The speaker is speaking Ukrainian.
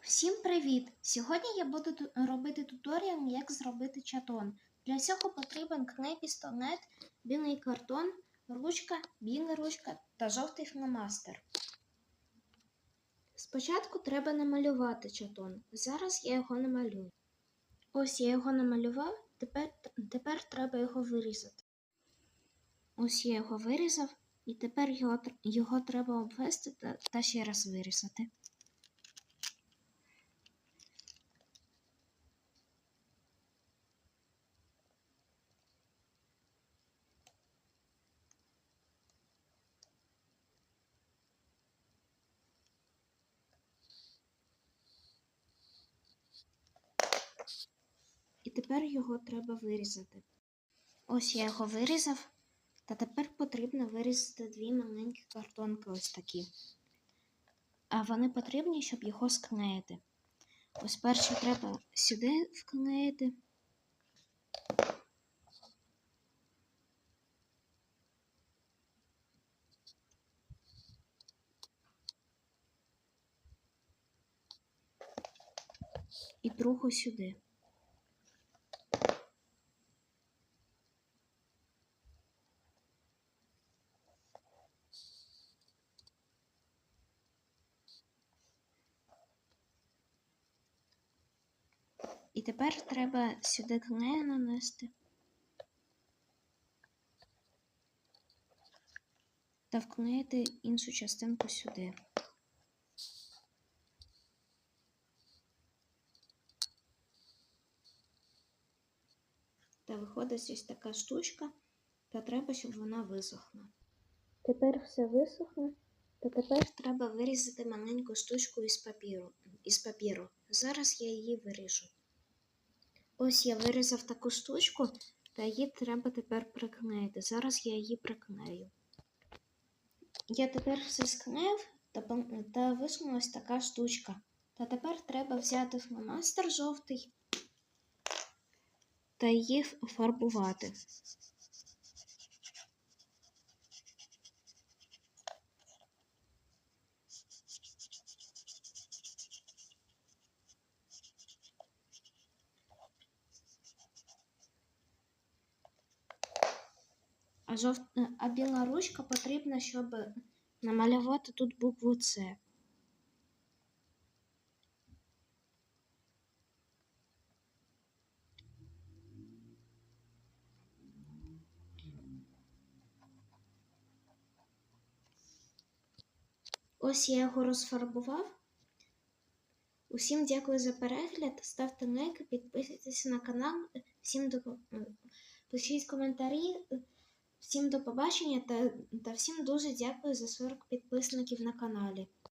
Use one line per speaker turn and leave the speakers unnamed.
Всім привіт! Сьогодні я буду робити туторіал, як зробити чатон. Для цього потрібен клей пістолет, білий картон, ручка, біла ручка та жовтий фломастер. Спочатку треба намалювати чатон. Зараз я його намалюю. Ось я його намалював, тепер, тепер треба його вирізати. Ось я його вирізав, і тепер його, його треба обвести та, та ще раз вирізати. І тепер його треба вирізати. Ось я його вирізав, та тепер потрібно вирізати дві маленькі картонки ось такі. А вони потрібні, щоб його склеїти. Ось перше треба сюди вклеїти. І другу сюди. І тепер треба сюди клею нанести. Та вклеїти іншу частинку сюди. Та виходить ось така штучка, та треба, щоб вона висохла. Тепер все висохло, та тепер треба вирізати маленьку штучку із папіру. Із папіру. Зараз я її виріжу. Ось я вирізав таку штучку, та її треба тепер приклеїти. Зараз я її приклею. Я тепер все склеїв та, та висунулась така штучка. Та тепер треба взяти фломастер жовтий та її фарбувати. А, жов... а біла ручка потрібна, щоб намалювати тут букву С. Ось я його розфарбував. Усім дякую за перегляд. Ставте лайки, підписуйтесь на канал. Всім до пишіть коментарі. Всім до побачення та, та всім дуже дякую за 40 підписників на каналі.